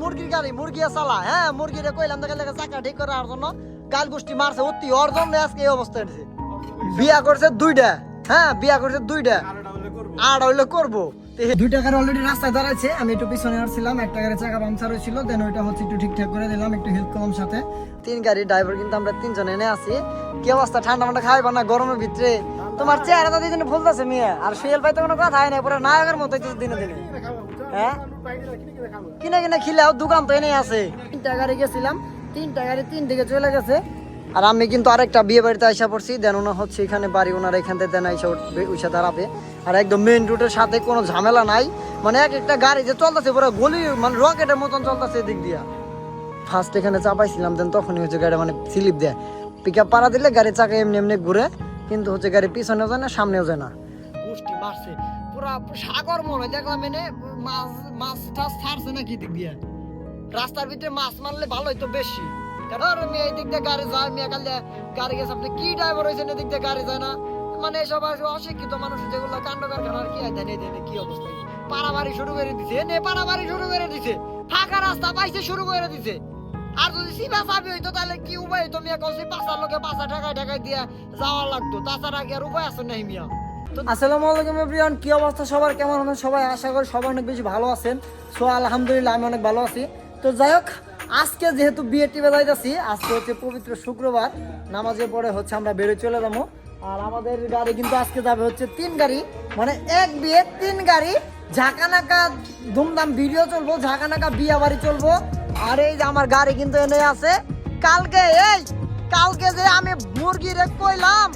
মুরগির গাড়ি, মুরগি চালা হ্যাঁ? মুরগিরে কইলাম দেখে দেখে চাকা ঠিক করে আর জন্য গাল গোষ্ঠী মারছে অতি ওর জন্য আজকে এই অবস্থা হয়েছে বিয়া করছে দুইটা হ্যাঁ? বিয়া করছে দুইটা। আর হইলে করব। অলরেডি রাস্তায় দাঁড়াচ্ছে আমি একটু পিছনে আসছিলাম এক টাকার চাকা পাংচার হয়েছিল দেন ওইটা হচ্ছে একটু ঠিকঠাক করে দিলাম, একটু হেল্প করলাম সাথে। তিন গাড়ি ড্রাইভার কিন্তু আমরা তিনজন এনে আছি। কি অবস্থা, ঠান্ডা মান্ডা খাইবা না গরমের ভিতরে? তোমার চেহারা তো দিনে ভুলতেছে মেয়ে, আর সুয়েল ভাই তো কোনো হয় না পুরো নায়কের মতো দিনে দিনে। হ্যাঁ? কিনে কিনে খিলাও দোকান তো এনে আছে। তিনটা গাড়ি গেছিলাম তিনটা গাড়ি তিন দিকে চলে গেছে। আর আমি কিন্তু আরেকটা বিয়ে বাড়িতে আইসা পড়ছি দেন ওনা হচ্ছে এখানে বাড়ি ওনার এখান থেকে দেন আইসা উঠবে উইসা দাঁড়াবে। আর একদম মেইন রুটের সাথে কোনো ঝামেলা নাই। মানে এক একটা গাড়ি যে চলতেছে পুরো গলি মানে রকেটের মতন চলতেছে এদিক দিয়া। ফার্স্ট এখানে চাপাইছিলাম দেন তখনই হচ্ছে গাড়ি মানে স্লিপ দেয়। পিক আপ পাড়া দিলে গাড়ি চাকা এমনি এমনি ঘুরে কিন্তু হচ্ছে গাড়ি পিছনেও যায় না সামনেও যায় না। গোষ্ঠী মারছে পুরা সাগর মনে দেখলাম এনে মাছ মাছ টাছ ছাড়ছে নাকি দিক দিয়ে। রাস্তার ভিতরে মাছ মারলে ভালো হইতো বেশি। কারণ মেয়ে এই দিক দিয়ে গাড়ি যায় মেয়ে কাল গাড়ি গেছে, আপনি কি ড্রাইভার হয়েছেন এদিক দিয়ে গাড়ি যায় না? মানে এসব অশিক্ষিত মানুষ যেগুলো কাণ্ড কারখানার কি দেন এই দেন কি অবস্থা? পাড়াবাড়ি শুরু করে দিছে। নে পাড়াবাড়ি শুরু করে দিছে। ফাঁকা রাস্তা পাইছে, শুরু করে দিছে। আর যদি সিবা চাবি হইতো, তাহলে কি উপায় হইতো? মিয়া কলসি পাঁচার লোকে পাঁচা টাকায় টাকায় দিয়ে যাওয়া লাগতো। তাছাড়া কি আর উপায় আছে নাই মিয়া? আসসালামু আলাইকুম এভরিওয়ান, কি অবস্থা সবার? কেমন আছেন সবাই? আশা করি সবাই অনেক বেশি ভালো আছেন। সো, আলহামদুলিল্লাহ, আমি অনেক ভালো আছি। তো যাই হোক, আজকে যেহেতু বিয়ে টিভে যাইতেছি আজকে হচ্ছে পবিত্র শুক্রবার, নামাজের পরে হচ্ছে আমরা বেরোয় চলে যাব। আর আমাদের গাড়ি কিন্তু আজকে যাবে হচ্ছে তিন গাড়ি মানে এক বিয়ে, তিন গাড়ি। ঝাঁকানাকা ধুমধাম ভিডিও চলবো, ঝাঁকানাকা বিয়া বাড়ি চলবো। আর এই যে আমার গাড়ি কিন্তু এনে আছে। কালকে, এই, কালকে যে আমি মুরগি রে কইলাম।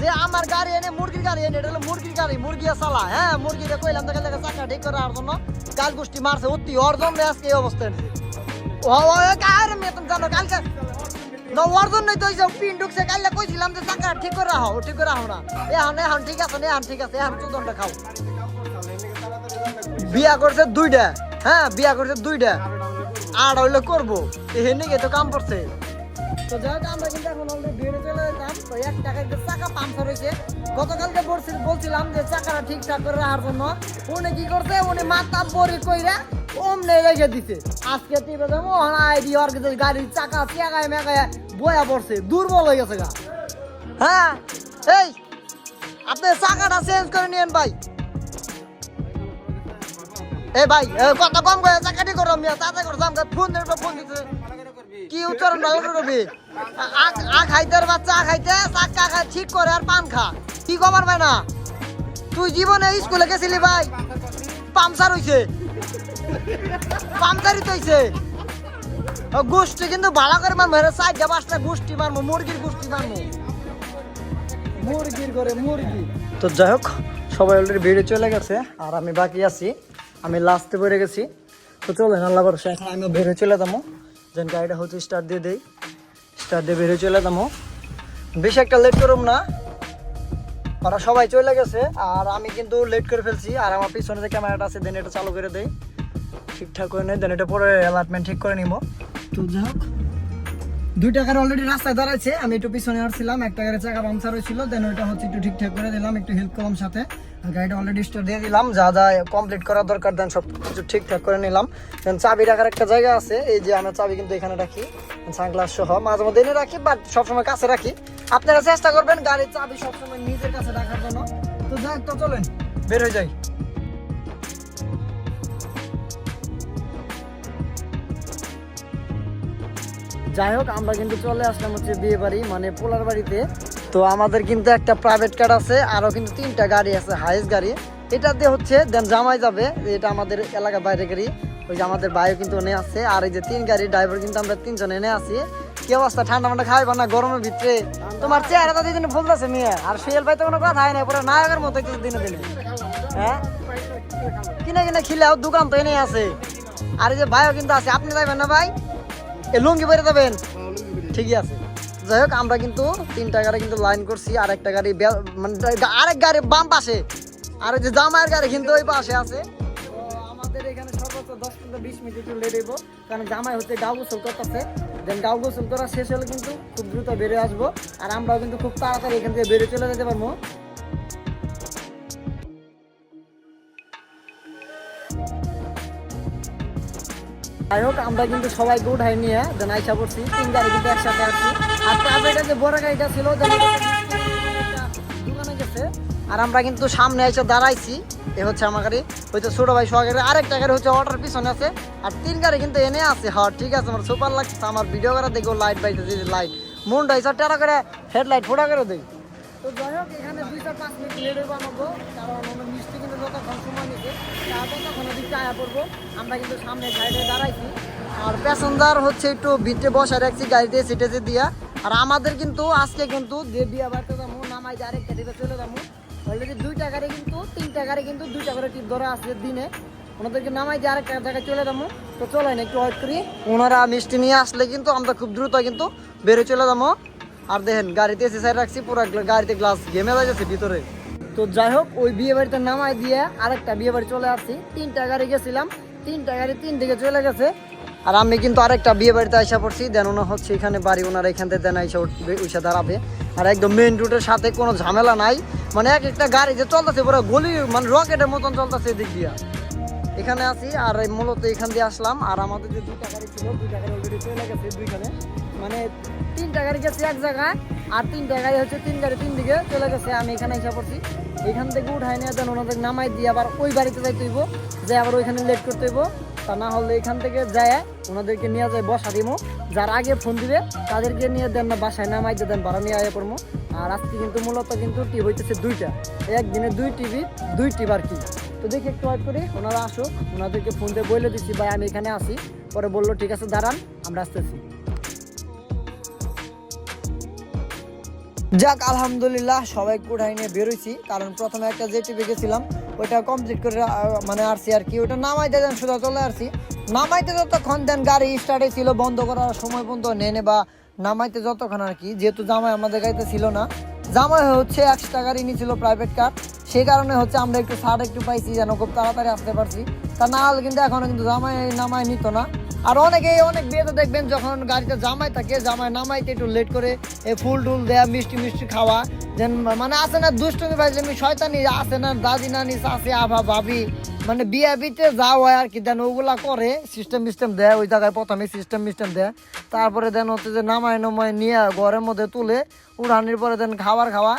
যে আমার গাড়ি এনে, মুরগির গাড়ি এনে, এটা হলো মুরগির গাড়ি, মুরগি চালা হ্যাঁ মুরগি রে কইলাম, দেখে দেখে, চাকা ঠিক করে আর জন্য কাল গোষ্ঠী মারছে, অতি ওর জন্য আজকে এই অবস্থা এনেছে ও কার মে তুমি জানো, কালকে না, ওর জন্যই তো পিন ঢুকছে কালকে কইছিলাম যে চাকা ঠিক করে রাখো, ঠিক করে রাখো না। এখন এখন ঠিক আছে, এখন ঠিক আছে, এখন চোদনটা খাও। বিয়া করছে দুইটা হ্যাঁ বিয়া করছে দুইটা। আর হইলে করব এখানে গিয়ে তো কাম করছে। তো যাই আমরা কিন্তু এখন এক টাকা চাকা পাম্পার হয়েছে গতকালকে বলছি বলছিলাম যে চাকাটা ঠিকঠাক করে রাখার জন্য। উনি কি করছে? উনি মাথা বড়ি কইরা অমনে রেখে দিছে। আজকে টিপে যাব আইডি আর গাড়ির চাকা চেগায় মেগায় বয়া পড়ছে। দুর্বল হয়ে গেছে গা। হ্যাঁ? এই, আপনি চাকাটা চেঞ্জ করে নিয়েন ভাই। এ ভাই কত কম করে চাকাটি করো মিয়া, তাতে করে দাম ফোন ফোন দিতে কি উচ্চারণ ভালো করবি আ খাইতে বাচ্চা খাইতে চাক্কা খাই ঠিক করে আর পান খা। কি কমার ভাই না? তুই জীবনে স্কুলে গেছিলি ভাই? পামসার হইছে। পামসারই তো হইছে। গোষ্ঠী কিন্তু ভালো করে মারবো সাইডে পাঁচটা গোষ্ঠী মারবো মুরগির গোষ্ঠী মারবো মুরগির করে মুরগি। তো যাই হোক, সবাই অলরেডি বেড়ে চলে গেছে, আর আমি বাকি আছি। আমি লাস্টে বেড়ে গেছি। তো চলেন, আল্লাহ ভরসা, এখন আমি বেড়ে চলে যাব। যেন গাড়িটা হচ্ছে স্টার্ট দিয়ে দেই। স্টার্ট দিয়ে বেড়ে চলে যাব। বেশি একটা লেট করুম না। ওরা সবাই চলে গেছে, আর আমি কিন্তু লেট করে ফেলছি, আর আমার পিছনে যে ক্যামেরাটা আছে, দেন এটা চালু করে দেই। ঠিকঠাক করে নেই, দেন এটা পরে অ্যালার্টমেন্ট ঠিক করে নিব। তো যাই হোক দুই টাকার অলরেডি রাস্তায় দাঁড়াইছে, আমি একটু পিছনে আসছিলাম এক টাকার চাকা পাংচার হয়েছিল, দেন ওইটা হচ্ছে একটু ঠিকঠাক করে দিলাম, একটু হেল্প করলাম সাথে। গাড়িটা অলরেডি স্টার্ট দিয়ে দিলাম। যা যা কমপ্লিট করার দরকার দেন সব কিছু ঠিকঠাক করে নিলাম। দেন চাবি রাখার একটা জায়গা আছে, এই যে আমার চাবি কিন্তু এখানে রাখি সানগ্লাস সহ। মাঝে মধ্যে এনে রাখি বাট সবসময় কাছে রাখি। আপনারা চেষ্টা করবেন গাড়ির চাবি সবসময় নিজের কাছে রাখার জন্য। তো যাই তো চলেন, বের হয়ে যাই। যাই হোক, আমরা কিন্তু চলে আসলাম হচ্ছে বিয়ে বাড়ি মানে পোলার বাড়িতে। তো আমাদের কিন্তু একটা প্রাইভেট কার আছে আরও কিন্তু তিনটা গাড়ি আছে হাইস গাড়ি। এটা দিয়ে হচ্ছে দেন জামাই যাবে, এটা আমাদের এলাকার বাইরে গাড়ি। ওই যে আমাদের বাইরে কিন্তু এনে আছে, আর এই যে তিন গাড়ি ড্রাইভার কিন্তু আমরা তিনজন এনে আছি। কি অবস্থা, ঠান্ডা মান্ডা খাইবা না গরমের ভিতরে? তোমার চেহারা তো দিনে ভুলতেছে মেয়ে, আর সুয়েল ভাই তো কোনো কথা হয় না পুরো নায়কের মতো কিছু দিনে দিনে। হ্যাঁ? কিনে কিনে খিলেও, দোকান তো এনে আছে। আর এই যে ভাইও কিন্তু আছে, আপনি যাবেন না ভাই? এ লুঙ্গি পরে যাবেন? ঠিকই আছে। যাই হোক, আমরা কিন্তু তিনটা গাড়ি কিন্তু লাইন করছি, আর একটা গাড়ি মানে আরেক গাড়ি বাম পাশে। আর যে জামাইয়ের গাড়ি কিন্তু ওই পাশে আছে। আমাদের এখানে দশ থেকে বিশ মিনিট কারণ জামাই হচ্ছে শেষ হলে কিন্তু খুব দ্রুত বেরিয়ে আসব। আর কিন্তু খুব তাড়াতাড়ি এখান থেকে চলে যেতে পারব। যাই হোক, আমরা কিন্তু সবাইকে উঠাই নিয়ে আইসা পড়ছি। তিন গাড়ি কিন্তু একসাথে আসছি। আর যে গাড়িটা ছিল আর আমরা কিন্তু সামনে এসে দাঁড়াইছি। এ হচ্ছে আমার গাড়ি, হয়তো ছোট ভাই সহকারে আরেকটা গাড়ি হচ্ছে অটোর পিছনে আছে, আর তিন গাড়ি কিন্তু এনে আছে। হ্যাঁ ঠিক আছে, আমার সুপার লাগছে আমার ভিডিও করা দেখো লাইট বাইতেছে লাইট মুন্ডা এসে টেরা করে হেডলাইট ফোটা করে আমরা মিষ্টি আমরা কিন্তু সামনে সাইডে দাঁড়াইছি। আর প্যাসেঞ্জার হচ্ছে একটু ভিতরে বসে রাখছি, গাড়িতে সিটেছে দিয়া। আর আমাদের কিন্তু আজকে কিন্তু যে যাব চলে যাব। কিন্তু কিন্তু দিনে। ওনাদেরকে নামাই জায়গায় চলে যাব। তো ওনারা মিষ্টি নিয়ে আসলে কিন্তু আমরা খুব দ্রুত কিন্তু বেরো চলে যাব। আর দেখেন, গাড়িতে এসে সাইড রাখছি, পুরো গাড়িতে গ্লাস গেমে যাচ্ছে ভিতরে। তো যাই হোক, ওই বিয়ে বাড়িতে নামাই দিয়ে আরেকটা বিয়ে বাড়ি চলে আসছি। তিনটা গাড়ি গেছিলাম, তিনটা গাড়ি তিন দিকে চলে গেছে। আর আমি কিন্তু আরেকটা বিয়ে বাড়িতে আসা পড়ছি, দেন ওনা হচ্ছে এখানে বাড়ি ওনারা এখান থেকে দেন আইসা উঠবে দাঁড়াবে। আর একদম মেইন রুটের সাথে কোনো ঝামেলা নাই। মানে এক একটা গাড়ি যে চলতেছে, পুরো গলি মানে রকেটের মতন চলতেছে দিয়া। এখানে আছি, আর মূলত এখান দিয়ে আসলাম। আর আমাদের যে দুইটা গাড়ি ছিল, দুইটা গাড়ি অলরেডি চলে গেছে দুইখানে। মানে তিনটা গাড়ি গেছে এক জায়গায়, আর তিনটা গাড়ি হচ্ছে তিন গাড়ি তিন দিকে চলে গেছে। আমি এখানে এসে পড়ছি। এখান থেকে উঠাই নিয়ে দেন ওনাদের নামাই দিয়ে আবার ওই বাড়িতে যাইতে হইব, যে আবার ওইখানে লেট করতে হইব। তা না হলে এখান থেকে যায়, ওনাদেরকে নিয়ে যায় বসা দিমো। যার আগে ফোন দিবে, তাদেরকে নিয়ে দেন না, বাসায় নামাই দিয়ে দেন, ভাড়া নিয়ে আয় করব আর আজকে কিন্তু মূলত কিন্তু টিভি হইতেছে দুইটা। একদিনে দুই টিভি দুই টিভি আর কি। তো দেখি একটু ওয়েট করি, ওনারা আসুক, ওনাদেরকে ফোন দিয়ে বলে দিচ্ছি ভাই, আমি এখানে আসি পরে বলল, ঠিক আছে, দাঁড়ান, আমরা আসতেছি। যাক, আলহামদুলিল্লাহ, সবাই কোঠাই নিয়ে বেরোইছি। কারণ প্রথমে একটা যে টিভি গেছিলাম, ওইটা কমপ্লিট করে মানে আসছি আর কি। ওটা নামাইতে দেন, সোজা চলে আসছি নামাইতে যতক্ষণ দেন গাড়ি স্টার্টে ছিল, বন্ধ করার সময় পর্যন্ত নেনে বা নামাইতে যতক্ষণ আর কি। যেহেতু জামাই আমাদের গাড়িতে ছিল না। জামাই হচ্ছে একশো গাড়ি নিয়েছিল প্রাইভেট কার সেই কারণে হচ্ছে আমরা একটু ছাড় একটু পাইছি, যেন খুব তাড়াতাড়ি আসতে পারছি। তা না হলে কিন্তু এখনও কিন্তু জামাই নামাই নিত না। আর অনেকে অনেক বিয়েতে দেখবেন যখন গাড়িতে জামাই থাকে, জামাই নামাইতে একটু লেট করে এই ফুল টুল দেয়া, মিষ্টি মিষ্টি খাওয়া। যেন মানে আছে না দুষ্টমি ভাইজমি শয়তানি আছে না, দাদি নানি চাষি আভা, ভাবি মানে বিয়ে বিতে যাও হয় আর কি দেন ওগুলা করে সিস্টেম মিস্টেম দেয়, ওই জায়গায় প্রথমে সিস্টেম মিস্টেম দেয়। তারপরে দেন হচ্ছে যে নামায় নামায় নিয়ে ঘরের মধ্যে তুলে, উড়ানির পরে দেন খাবার খাওয়া।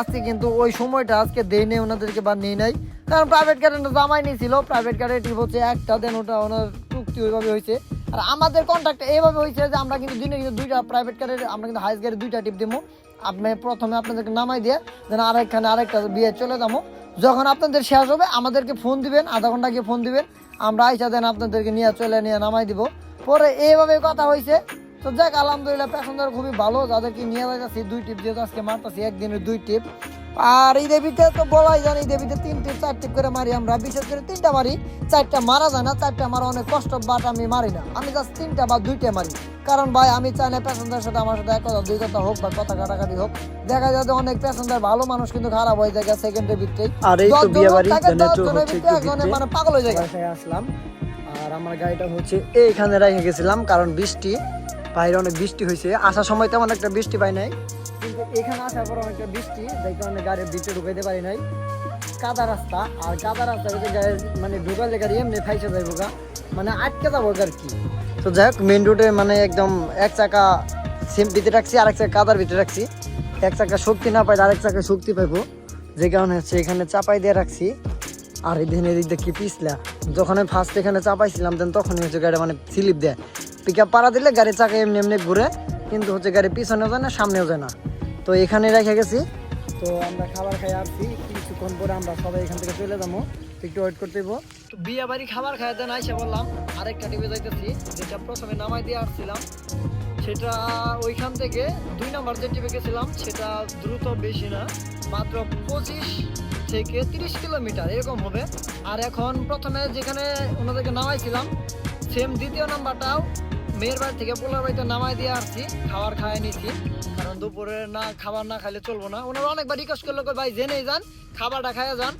আজকে কিন্তু ওই সময়টা আজকে দেই নেই, ওনাদেরকে বা নেই নাই। কারণ প্রাইভেট গাড়ি জামাই নিয়েছিল প্রাইভেট গাড়ির টিপ হচ্ছে একটা, দেন ওটা ওনার চুক্তি ওইভাবে হয়েছে। আর আমাদের কন্ট্রাক্ট এইভাবে হয়েছে যে আমরা কিন্তু দিনে কিন্তু দুইটা প্রাইভেট গাড়ির আমরা কিন্তু হাইস গাড়ি দুইটা টিপ দিব আপনি প্রথমে আপনাদেরকে নামাই দিয়ে, দেন আরেকখানে আরেকটা বিয়ে চলে যাব যখন আপনাদের শেষ হবে, আমাদেরকে ফোন দিবেন, আধা ঘণ্টা গিয়ে ফোন দিবেন। আমরা আইসা দেন আপনাদেরকে নিয়ে চলে নিয়ে নামাই দিব। পরে এইভাবে কথা হয়েছে। তো যাক আলহামদুলিল্লাহ প্যাসেঞ্জার খুবই ভালো যাদেরকে নিয়ে যাচ্ছি দুই টিপ যেহেতু আজকে মারতেছি একদিনের দুই টিপ। আর এই দেবীতে তো বলাই জানি দেবীতে তিন টিপ চার টিপ করে মারি আমরা বিশেষ করে তিনটা মারি চারটা মারা যায় না চারটা মারা অনেক কষ্ট বাট আমি মারি না। আমি জাস্ট তিনটা বা দুইটা মারি। কারণ ভাই আমি চাই না প্যাসেঞ্জার সাথে আমার সাথে এক কথা দুই কথা হোক বা কথা কাটাকাটি হোক। দেখা যায় অনেক প্যাসেঞ্জার ভালো মানুষ কিন্তু খারাপ হয়ে যায় সেকেন্ডের ভিতরে আর এই তো বিয়ে বাড়ি মানে পাগল হয়ে যায় আসলাম। আর আমার গাড়িটা হচ্ছে এইখানে রেখে গেছিলাম কারণ বৃষ্টি। বাইরে অনেক বৃষ্টি হয়েছে। আসার সময় তেমন একটা বৃষ্টি পাই নাই। কিন্তু এখানে আসার পর অনেকটা বৃষ্টি যাই কারণে গাড়ির ভিতরে ঢুকাইতে পারি নাই। কাদা রাস্তা, আর কাদা রাস্তা গাড়ি মানে ঢুকালে গাড়ি এমনি ফাইসে যাইব গা। মানে আটকে যাব আর কি। তো যাই হোক মেন রোডে মানে একদম এক চাকা সিম ভিতরে রাখছি আর এক চাকা কাদার ভিতরে রাখছি। এক চাকা শক্তি না পাই আরেক চাকা শক্তি পাইবো। যে কারণে হচ্ছে এখানে চাপাই দিয়ে রাখছি। আর এই দিন এদিক দিয়ে কি পিছলা। যখন আমি ফার্স্ট এখানে চাপাইছিলাম দেন তখনই হচ্ছে গাড়ি মানে স্লিপ দেয়। পিক পাড়া দিলে গাড়ির চাকা এমনি এমনি ঘুরে, কিন্তু হচ্ছে গাড়ি পিছনেও যায় না, সামনেও যায় না। তো এখানে রেখে গেছি। তো আমরা খাবার খাই আসছি কিছুক্ষণ পরে আমরা সবাই এখান থেকে চলে যাব। একটু ওয়েট করতে তো বিয়ে বাড়ি খাবার খাইতে দেন আইসা বললাম, আরেকটা টিভি যাইতেছি, যেটা প্রথমে নামাই দিয়ে আসছিলাম। সেটা ওইখান থেকে দুই নাম্বার যে টিপে গেছিলাম, সেটা দ্রুত বেশি না, মাত্র পঁচিশ থেকে তিরিশ কিলোমিটার, এরকম হবে। আর এখন প্রথমে যেখানে ওনাদেরকে নামাইছিলাম সেম দ্বিতীয় নাম্বারটাও মেয়ের বাড়ি থেকে পোলার বাড়িতে নামাই দিয়ে আসছি, খাবার খাওয়াই নিচ্ছি কারণ দুপুরে না, খাবার না খাইলে চলবো না। ওনারা অনেকবার রিকোয়েস্ট করল ভাই, জেনেই যান, খাবারটা খাইয়া যান।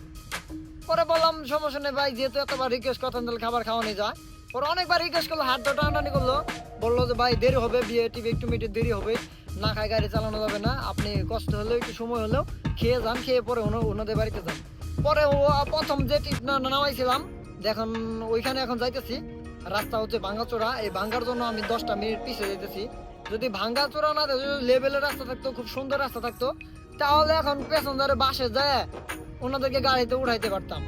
পরে বললাম, সমস্যা নেই, ভাই, যেহেতু এতবার রিকোয়েস্ট করতেন তাহলে খাবার খাওয়ানি যায়। পরে অনেকবার রিকোয়েস্ট করল, হাত ধরে টানাটানি করল। বলল যে, ভাই, দেরি হবে, বিয়ে টিভি একটু মিনিট দেরি হবে। না খাই গাড়ি চালানো যাবে না। আপনি কষ্ট হলেও, একটু সময় হলেও খেয়ে যান, খেয়ে পরে ওনা- ওনাদের বাড়িতে যান। পরে ও, প্রথম যে টিপ নামাইছিলাম, দেখুন, ওইখানে এখন যাইতেছি। রাস্তা হচ্ছে ভাঙ্গাচোরা এই ভাঙ্গার জন্য আমি দশটা মিনিট পিছিয়ে যেতেছি। যদি ভাঙ্গাচোরা না লেভেলের রাস্তা থাকতো, খুব সুন্দর রাস্তা থাকতো, তাহলে এখন প্যাসেঞ্জারে বাসে যায় ওনাদেরকে গাড়িতে উঠাইতে পারতাম।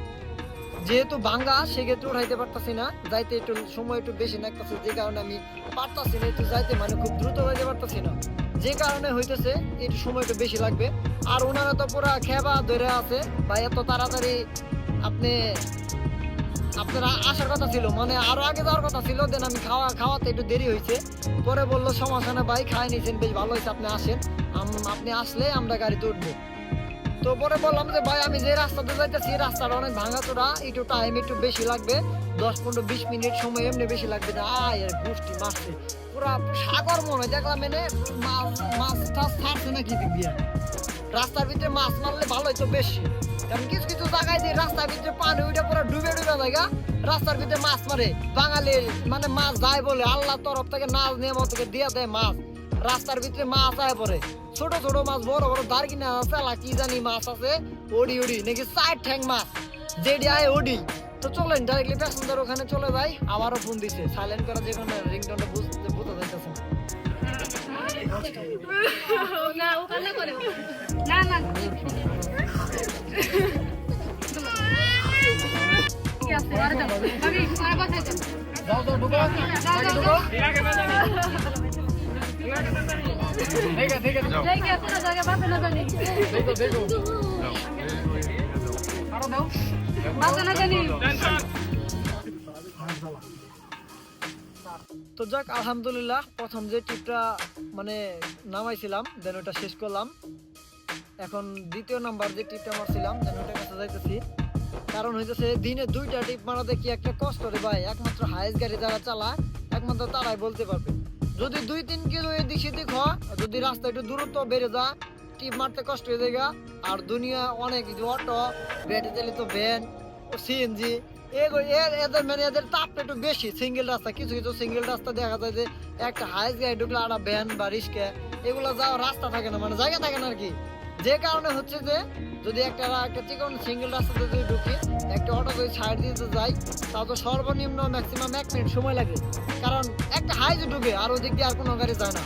যেহেতু ভাঙ্গা, সেক্ষেত্রে উঠাইতে পারতাছি না। যাইতে একটু সময় একটু বেশি লাগতেছে, যে কারণে আমি পারতাছি না, একটু যাইতে মানে খুব দ্রুত যাইতে পারতাছি না। যে কারণে হইতেছে, একটু সময় একটু বেশি লাগবে। আর ওনারা তো পুরা খেবা ধরে আছে। বা এত তাড়াতাড়ি আপনি আপনারা আসার কথা ছিল মানে আরও আগে যাওয়ার কথা ছিল দেন আমি খাওয়া, খাওয়াতে একটু দেরি হয়েছে। পরে বলল, সমস্যা ভাই, খাই নিয়েছেন বেশ ভালো হয়েছে, আপনি আসেন। আপনি আসলে আমরা গাড়িতে উঠবো। তো পরে বললাম যে, ভাই, আমি যে রাস্তাতে যাইতেছি রাস্তাটা অনেক ভাঙাচোরা, একটু টাইম একটু বেশি লাগবে, দশ পনেরো বিশ মিনিট সময় এমনি বেশি লাগবে। না, আয় এর গোষ্ঠী মারছে। পুরা সাগর মনে দেখলাম এনে মাছ মাছ টাছ ছাড়ছে না কি দিক দিয়ে। রাস্তার ভিতরে মাছ মারলে ভালো হইতো বেশি। কারণ কিছু কিছু জায়গায় দিয়ে রাস্তার ভিতরে পানি ওইটা পুরো ডুবে ডুবে জায়গা রাস্তার ভিতরে মাছ মারে। বাঙালির মানে মাছ যায় বলে আল্লাহ তরফ থেকে নাচ নিয়ম থেকে দিয়ে দেয় মাছ। রাস্তার ভিতরে মাছ আয় পরে ছোট ছোট মাছ, বড় বড় দারকিনা আছে আলা কি জানি মাছ আছে। ওডি ওডি, নাকি সাইড ঠ্যাং মাছ। যেডি আয় ওডি। তো চলেন ডাইরেক্টলি প্যাসেঞ্জার ওখানে চলে যাই। আবারও ফোন দিছে। সাইলেন্ট করা যেখানে রিংটোনটা বুঝতে বোঝা যাইতেছে না। ও করে। না না তো যাক আলহামদুলিল্লাহ প্রথম যে ট্রিপটা মানে নামাইছিলাম দেন ওটা শেষ করলাম। এখন দ্বিতীয় নাম্বার যে ট্রিপটা মারছিলাম দেন ওটা কাছে যাইতেছি। কারণ হইতেছে, দিনে দুইটা টিপ মারাতে কি একটা কষ্ট রে ভাই, একমাত্র হাইস গাড়ি যারা চালায়, একমাত্র তারাই বলতে পারবে। যদি দুই তিন কিলো এদিক সেদিক হয় যদি রাস্তা একটু দূরত্ব বেড়ে যায় টিপ মারতে কষ্ট হয়ে যায় আর দুনিয়া অনেক অটো ব্যাটারি চালিত ভ্যান সিএনজি এদের মানে এদের তাপটা একটু বেশি। সিঙ্গেল রাস্তা, কিছু কিছু সিঙ্গেল রাস্তা দেখা যায় যে, একটা হাইস গাড়ি ঢুকলে একটা ভ্যান বা রিস্কা এগুলো যাওয়ার রাস্তা থাকে না মানে জায়গা থাকে না আর কি। যে কারণে হচ্ছে যে যদি একটা একটা চিকন সিঙ্গেল রাস্তাতে যদি ঢুকি, একটা অটো যদি সাইড দিতে যাই তাও তো সর্বনিম্ন ম্যাক্সিমাম এক মিনিট সময় লাগে। কারণ একটা হাইজে ঢুকে, আর ওদিক দিয়ে আর কোনো গাড়ি যায় না।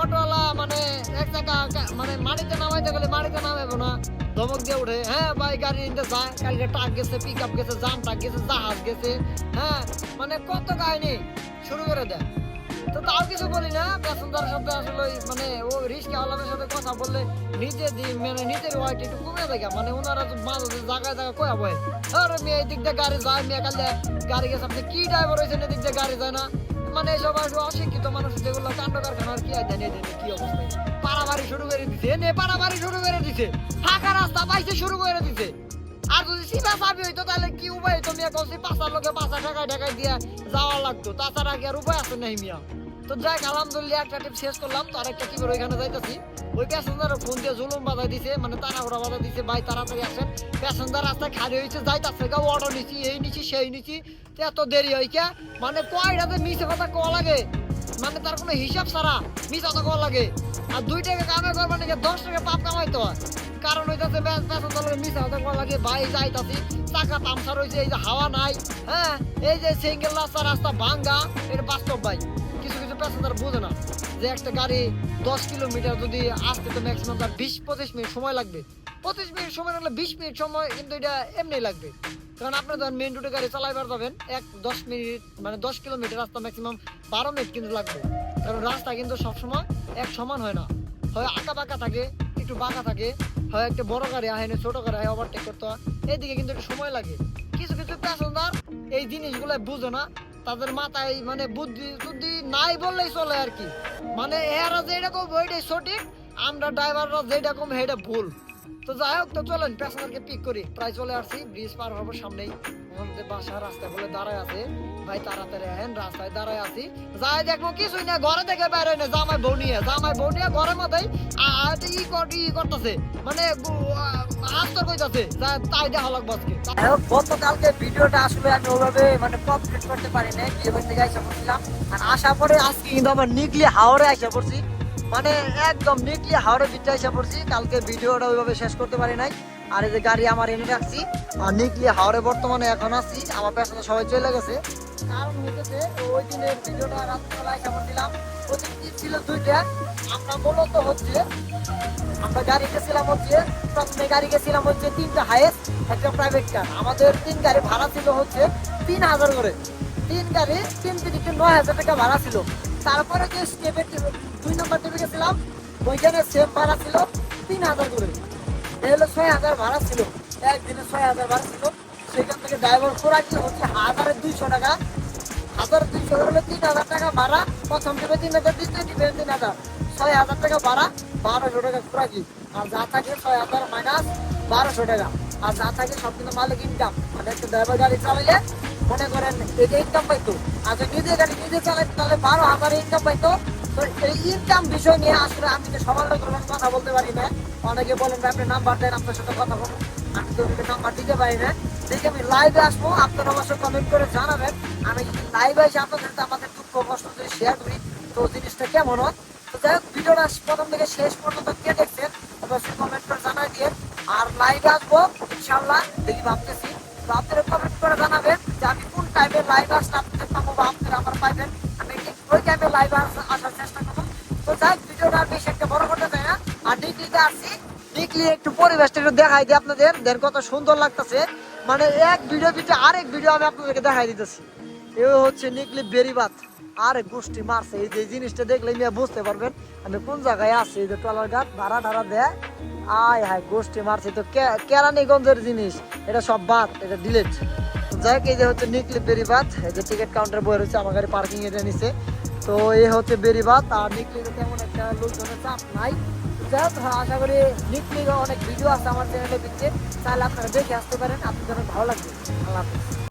অটোওয়ালা মানে এক জায়গা মানে মাটিতে নামাইতে গেলে মাটিতে নামাবো না। ধমক দিয়ে উঠে হ্যাঁ ভাই, গাড়ি নিতে যায় কালকে ট্রাক গেছে পিক আপ গেছে জাম ট্রাক গেছে, জাহাজ গেছে। হ্যাঁ মানে কত কাহিনী? শুরু করে দেয় তো তাও কিছু বলি না প্যাসেঞ্জারের সাথে আসলে মানে ও রিক্সা আলাদের সাথে কথা বললে নিজে মানে নিজের ওয়াইট একটু কমে থাকে মানে ওনারা মাঝে জায়গায় জায়গায় কয়া বয় আরে মেয়ে, এই দিক দিয়ে গাড়ি যায়, মেয়ে কালে গাড়ি গেছে, আপনি কি ড্রাইভার হয়েছেন? এদিক দিয়ে গাড়ি যায় না। মানে সব আর অশিক্ষিত মানুষ, যেগুলো কাণ্ড কারখানার কি আর জানিয়ে দেবে কি অবস্থা? পাড়াবাড়ি শুরু করে দিছে। এনে পাড়াবাড়ি শুরু করে দিছে। ফাঁকা রাস্তা পাইছে শুরু করে দিছে। আর যদি সিধা চাবি হইতো, তাহলে কি উপায় হইতো মিয়া কৌশি পাঁচার লোকে পাঁচা টাকায় টাকায় দিয়ে যাওয়া লাগতো। তাছাড়া কি আর উপায় আছে নাই মিয়া? তো যাই আলহামদুলিল্লাহ, একটা ট্রিপ শেষ করলাম। তো আরেকটা কি করে ওইখানে যাইতাছি? ওই প্যাসেঞ্জার ফোন দিয়ে জুলুম বাধা দিছে মানে তাড়াহুড়া বাধা দিছে, ভাই তাড়াতাড়ি আসেন। প্যাসেঞ্জার রাস্তায় খালি হয়েছে যাইতাছে গা অটো নিছি, এই নিছি, সেই নিছি। এত দেরি হয় কে মানে কয়টাতে মিছে কথা কওয়া লাগে? মানে তার কোনো হিসাব ছাড়া কথা কওয়া লাগে। আর দুই টাকা কামে করবার নাকি দশ টাকা পাপ কামাইতে হয়? কারণ হইতাছে প্যাসেঞ্জার মিছা কথা কওয়া লাগে ভাই, যাইতাছি, চাকা পামসার হয়েছে এই যে হাওয়া নাই হ্যাঁ? এই যে সিঙ্গেল রাস্তা রাস্তা ভাঙ্গা, এটা বাস্তব ভাই। কিছু কিছু প্যাসেঞ্জার বোঝে না যে একটা গাড়ি দশ কিলোমিটার যদি আসতে তো ম্যাক্সিমাম তার বিশ, পঁচিশ মিনিট সময় লাগবে। পঁচিশ মিনিট সময় লাগলে বিশ মিনিট সময় কিন্তু এটা এমনি লাগবে। কারণ আপনি যখন মেন রুটে গাড়ি চালাইবার যাবেন, এক দশ মিনিট মানে দশ কিলোমিটার রাস্তা ম্যাক্সিমাম বারো মিনিট কিন্তু লাগবে। কারণ রাস্তা কিন্তু সবসময় এক সমান হয় না। হয় আঁকা বাঁকা থাকে, একটু বাঁকা থাকে, হয় একটা বড় গাড়ি আহে না, ছোট গাড়ি আহে ওভারটেক করতে হয় এইদিকে কিন্তু একটু সময় লাগে। কিছু কিছু প্যাসেঞ্জার এই জিনিসগুলো বুঝে না, তাদের মাথায় মানে বুদ্ধি বুদ্ধি নাই বললেই চলে আর কি। মানে এরা যেটা কম ওইটাই সঠিক, আমরা ড্রাইভাররা যেটা কম, সেটা ভুল। তো যাই হোক, তো চলেন, প্যাসেঞ্জারকে পিক করি। প্রায় চলে আসছি, ব্রিজ পার হবার সামনেই। বাসা রাস্তায় বলে দাঁড়ায় আছে, ভাই তাড়াতাড়ি আহেন, রাস্তায় দাঁড়ায় আছি। যাই দেখব, কিছুই না, ঘরে থেকে বাইরে না, জামাই বউ জামাই বউ ঘরের মধ্যেই ই কর, ই করতেছে। মানে আস্তর কইতাছে তাই দেখা লাগবো আজকে। গতকালকে ভিডিওটা আসলে আমি ওভাবে মানে কমপ্লিট করতে পারি নাই বিয়ে থেকে আইসা পড়ছিলাম। আর আসা পরে আজকে কিন্তু আমার নিকলি হাওড়ে আইসা পড়ছি। মানে একদম নিকলি হাওড়ে বিচে আইসা পড়ছি। কালকে ভিডিওটা ওইভাবে শেষ করতে পারি নাই। আর এই যে গাড়ি আমার এনে রাখছি, আর নিকলি হাওড়ে বর্তমানে এখন আছি, আমার পেছনে সবাই চলে গেছে। দুইটা। আমরা হচ্ছে, আমরা গাড়ি হচ্ছে, প্রথমে গাড়ি গেছিলাম হচ্ছে তিনটা একটা প্রাইভেট কার আমাদের তিন গাড়ি ভাড়া ছিল হচ্ছে তিন হাজার করে। তিন গাড়ি হাজার টাকা ভাড়া ছিল। তারপরে যে স্টেপে দুই নম্বর টেপে গেছিলাম ওইখানে সেম ভাড়া ছিল তিন হাজার করে। এই হলো ছয় হাজার ভাড়া ছিল। একদিনে ছয় হাজার ভাড়া ছিল। সেখান থেকে ড্রাইভার পুরা কি হচ্ছে হাজারে দুইশো টাকা। হাজার দুইশো হলে তিন হাজার টাকা ভাড়া। প্রথম টিপে তিন হাজার, দ্বিতীয় টিপে তিন হাজার। ছয় হাজার টাকা ভাড়া, বারোশো টাকা পুরা কি? আর যা থাকে ছয় হাজার মাইনাস বারোশো টাকা। আর যা থাকে সব কিন্তু মালিক ইনকাম মানে একটা ড্রাইভার গাড়ি চালাইলে মনে করেন এটা ইনকাম পাইতো। আর যদি নিজে গাড়ি নিজে চালাই তাহলে বারো হাজার ইনকাম পাইতো। জানাবেন। করি, তো জিনিসটা কেমন হয়? যাই হোক, ভিডিওটা প্রথম থেকে শেষ পর্যন্ত কে দেখছেন, অবশ্যই কমেন্ট করে জানাই দিয়ে আর লাইভে আসব ইনশাল্লাহ দেখি ভাবতেছি। তো কমেন্ট করে জানাবেন যে আমি কোন টাইমে লাইভ আসলে ডিগ্রি একটু পরিবেশটা একটু দেখাই দিই আপনাদের। দেন কত সুন্দর লাগতেছে। মানে এক ভিডিও ভিতরে আরেক ভিডিও আমি আপনাদেরকে দেখাই দিতেছি। এ হচ্ছে নিকলি বেরিবাত আরে গোষ্ঠী মারছে। এই যে জিনিসটা দেখলে মিয়া বুঝতে পারবেন। আমি কোন জায়গায় আছি? এই যে টলার ঘাট, ভাড়া ঢাড়া দেয়। আয় হায়, গোষ্ঠী মারছে। তো কেরানীগঞ্জের জিনিস। এটা সব বাদ, এটা ডিলেট যাই এই যে হচ্ছে নিকলি বেরিবাত এই যে টিকিট কাউন্টার বয়ে রয়েছে, আমার গাড়ি পার্কিং এটা নিছে তো এই হচ্ছে বেরিবাত আর নিকলিতে তেমন একটা লোকজনের চাপ নাই। যাই হোক হ্যাঁ, আশা করি নিকলির অনেক ভিডিও আছে আমার চ্যানেলে দিচ্ছে তাহলে আপনারা দেখে আসতে পারেন আপনাদের ভালো লাগবে। আল্লাহ হাফিজ।